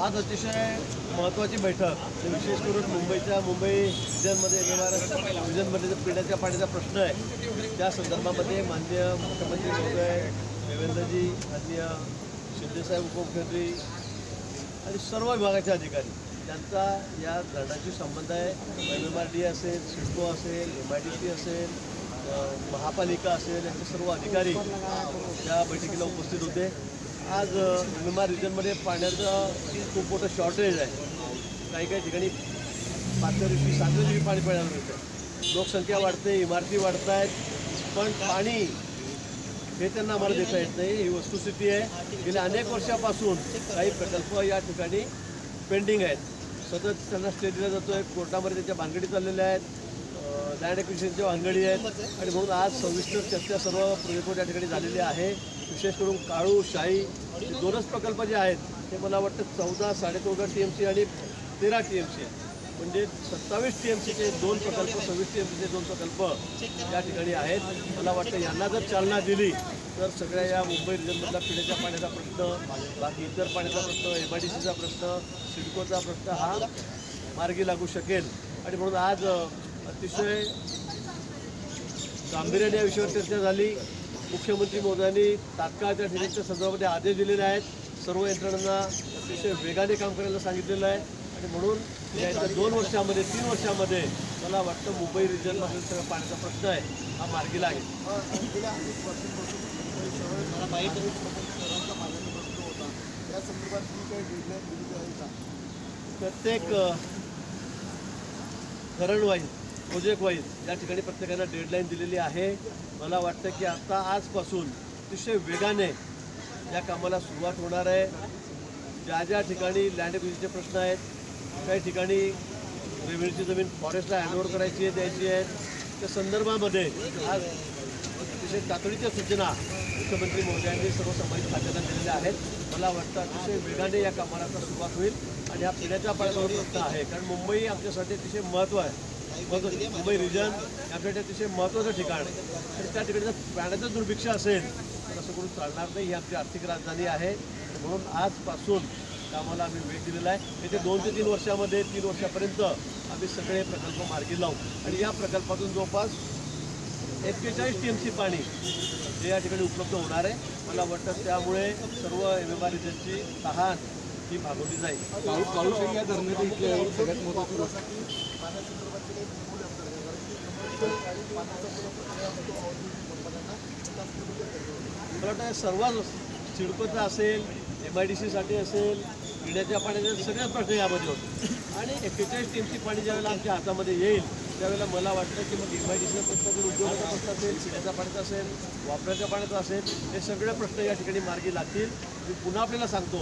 आज अतिशय महत्त्वाची बैठक. विशेष करून मुंबईच्या मुंबई विजनमध्ये येणारा विजनमध्ये जो पिण्याच्या पाण्याचा प्रश्न आहे त्या संदर्भामध्ये माननीय मुख्यमंत्री महोदय देवेंद्रजी माननीय शिंदेसाहेब उपमुख्यमंत्री आणि सर्व विभागाचे अधिकारी त्यांचा या धरणाशी संबंध आहे. एम एम आर डी असेल सिडको असेल एम आय डी सी असेल महापालिका असेल यांचे सर्व अधिकारी या बैठकीला उपस्थित होते. आज विमा रिजनमध्ये पाण्याचं खूप मोठं शॉर्टेज आहे. काही काही ठिकाणी पाचव्या दिवशी सातव्या दिवशी पाणी पडायला मिळतं लोकसंख्या वाढते इमारती वाढत आहेत पण पाणी हे त्यांना आम्हाला देता येत नाही. ही वस्तुस्थिती आहे. गेल्या अनेक वर्षापासून काही प्रकल्प या ठिकाणी पेंडिंग आहेत. सतत त्यांना स्टे दिला जातो आहे कोर्टामध्ये त्यांच्या भानगडी चाललेल्या आहेत. लँड एक्विजिशनच्या भानगडी आहेत. आणि म्हणून आज सविस्तर चर्चा सर्व प्रोजेक्टवर या ठिकाणी झालेली आहे. विशेष करून काळू शाही दोनच प्रकल्प जे आहेत ते मला वाटतं चौदा साडेचौदा टी एम सी आणि तेरा टी एम सी म्हणजे सत्तावीस टी एम सीचे दोन प्रकल्प सव्वीस टी एम सीचे दोन प्रकल्प या ठिकाणी आहेत. मला वाटतं यांना जर चालना दिली तर सगळ्या या मुंबई रिजनमधला पिण्याच्या पाण्याचा प्रश्न बाकी इतर पाण्याचा प्रश्न एम आय डी सीचा प्रश्न सिडकोचा प्रश्न हा मार्गी लागू शकेल. आणि म्हणून आज अतिशय गांभीर्याने या विषयावर चर्चा झाली. मुख्यमंत्री मोदयांनी तात्काळ त्या ठिकाणच्या संदर्भामध्ये आदेश दिलेले आहेत. सर्व यंत्रणांना अतिशय वेगाने काम करायला सांगितलेलं आहे. आणि म्हणून येत्या दोन वर्षामध्ये तीन वर्षामध्ये मला वाटतं मुंबई रिजनमधील सगळं पाण्याचा प्रश्न आहे. हा मार्गी लागेल गेल्या अनेक वर्षांपासून मुंबई शहर आणि शहरांचा पाण्याचा प्रश्न होता. या संदर्भात जी काही डेडलाईन दिलेली आहे का? प्रत्येक अ, धरण वाईज प्रोजेक्ट वाईज या ठिकाणी प्रत्येकानं डेडलाईन दिलेली आहे. मला वाटतं की आता आजपासून अतिशय वेगाने या कामाला सुरुवात होणार आहे. ज्या ज्या ठिकाणी लँड एक्विजिशनचे प्रश्न आहेत काही ठिकाणी रेव्हेन्यूची जमीन फॉरेस्टला हँडओव्हर करायची आहे द्यायची आहे. त्या संदर्भामध्ये आज अतिशय तातडीच्या सूचना मुख्यमंत्री महोदयांनी सर्व संबंधित खात्यांना दिलेल्या आहेत. मला वाटतं अतिशय वेगाने या कामाला सुरुवात होईल. आणि हा पिण्याच्या पाण्याचा प्रश्न आहे कारण मुंबई आमच्यासाठी अतिशय महत्त्व आहे. मुंबई रिजन आमच्यासाठी अतिशय महत्त्वाचं ठिकाण आहे. तर त्या ठिकाणी जर पाण्याचं दुर्भिक्ष असेल तर असं करून चालणार नाही. ही आमची आर्थिक राजधानी आहे. म्हणून आजपासून कामाला आम्ही वेग दिलेला आहे. येथे दोन ते तीन वर्षामध्ये तीन वर्षापर्यंत आम्ही सगळे प्रकल्प मार्गी लावू. आणि या प्रकल्पातून जवळपास एक्केचाळीस टी एम सी पाणी हे या ठिकाणी उपलब्ध होणार आहे. मला वाटतं त्यामुळे सर्व एम एम आर रिजनची तहान ती भागवली जाईल. सगळ्यात मला वाटतं सर्वात सिडकोचा असेल एम आय डी सीसाठी असेल पिण्याच्या पाण्याचे सगळ्याच प्रश्न यामध्ये होते. आणि एक्केचाळीस टीमची पाणी ज्यावेळेला आमच्या हातामध्ये येईल त्यावेळेला मला वाटतं की मग एम आय डी सीचा प्रश्नाकडे उद्योग उद्योगाचा असेल पिण्याच्या पाण्याचा असेल वापराच्या पाण्याचा असेल हे सगळे प्रश्न या ठिकाणी मार्गी लागतील. मी पुन्हा आपल्याला सांगतो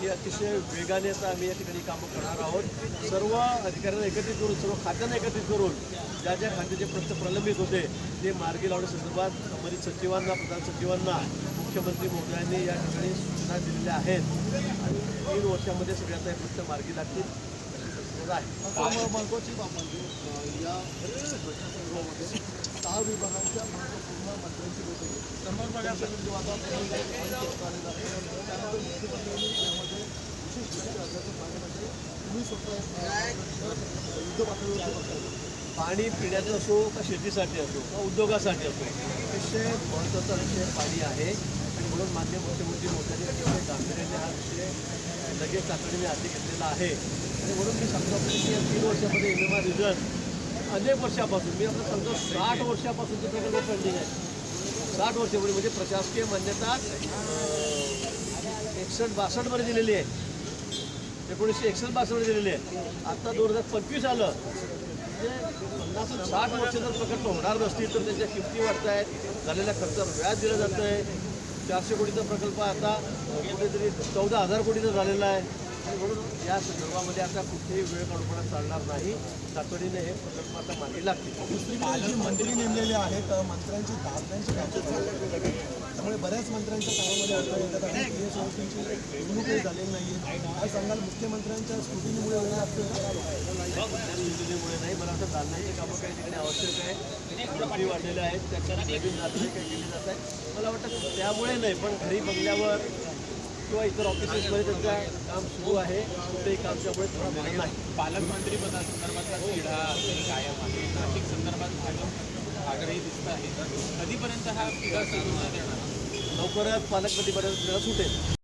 की अतिशय वेगाने आता आम्ही या ठिकाणी कामं करणार आहोत. सर्व अधिकाऱ्यांना एकत्रित करून सर्व खात्यांना एकत्रित करून ज्या ज्या खात्याचे प्रश्न प्रलंबित होते ते मार्गी लावण्यासंदर्भात संबंधित सचिवांना प्रधान सचिवांना मुख्यमंत्री महोदयांनी या ठिकाणी सूचना दिलेल्या आहेत. आणि तीन वर्षामध्ये सगळ्यांना हे प्रश्न मार्गी लागतील बाब म्हणजे या पाणी पिण्याचं असो का शेतीसाठी असो का उद्योगासाठी असो अतिशय महत्त्वाचा विषय पाणी आहे. आणि म्हणून मान्य मुख्यमंत्री मोदयांनी अतिशय गांभीर्याने हा विषय लगेच तातडीने हाती घेतलेला आहे. आणि म्हणून मी सांगतो की या तीन वर्षामध्ये एम एम आर रिझन अनेक वर्षापासून मी आपलं सांगतो साठ वर्षापासून ते प्रकल्प पेंडिंग आहे. साठ वर्षापूर्वी म्हणजे प्रशासकीय मान्यता एकसष्ट बासष्टमध्ये दिलेली आहे. एकोणीसशे एकसष्ट बासष्टमध्ये दिलेली आहे. आत्ता दोन हजार पंचवीस आलं. म्हणजे पन्नास साठ वर्ष जर प्रकल्प होणार नसतील तर त्याच्या किमती वाढत आहेत झालेल्या खर्चावर व्याज दिलं जातं आहे चारशे कोटीचा प्रकल्प आता कुठेतरी चौदा हजार कोटीचा झालेला आहे. आणि म्हणून या संदर्भामध्ये आता कुठेही वेळ काढूपणा चालणार नाही. तातडीने हे प्रकल्प आता मार्गी लागतील मंत्री नेमलेली आहेत मंत्र्यांची कामं त्यामुळे बऱ्याच मंत्र्यांच्या कामामध्ये अडथळे येतात आणि पी एस ओळखींची निवडणूकही झालेली नाही आहे काय सांगाल? मुख्यमंत्र्यांच्या स्क्रुटिनीमुळे वेळ लागतो योजनेमुळे नाही मला वाटतं दालनाची कामं काही ठिकाणी आवश्यक आहे. वाढलेल्या आहेत. त्याच्यात नवीन काही केली जात आहेत. मला वाटतं त्यामुळे नाही पण घरी बंगल्यावर किंवा इतर ऑफिसेसमध्ये त्यांचं काम सुरू आहे कुठेही काम त्यामुळे थांबलेलं नाही. पालकमंत्री पदासंदर्भातला तिढा कायम आहे. नाशिक संदर्भात भाजप आग्रही दिसत आहे. कधीपर्यंत हा तिढा सुरू न देणार लवकरच पालकमंत्रीपर्यंत आपल्याला सुटेल.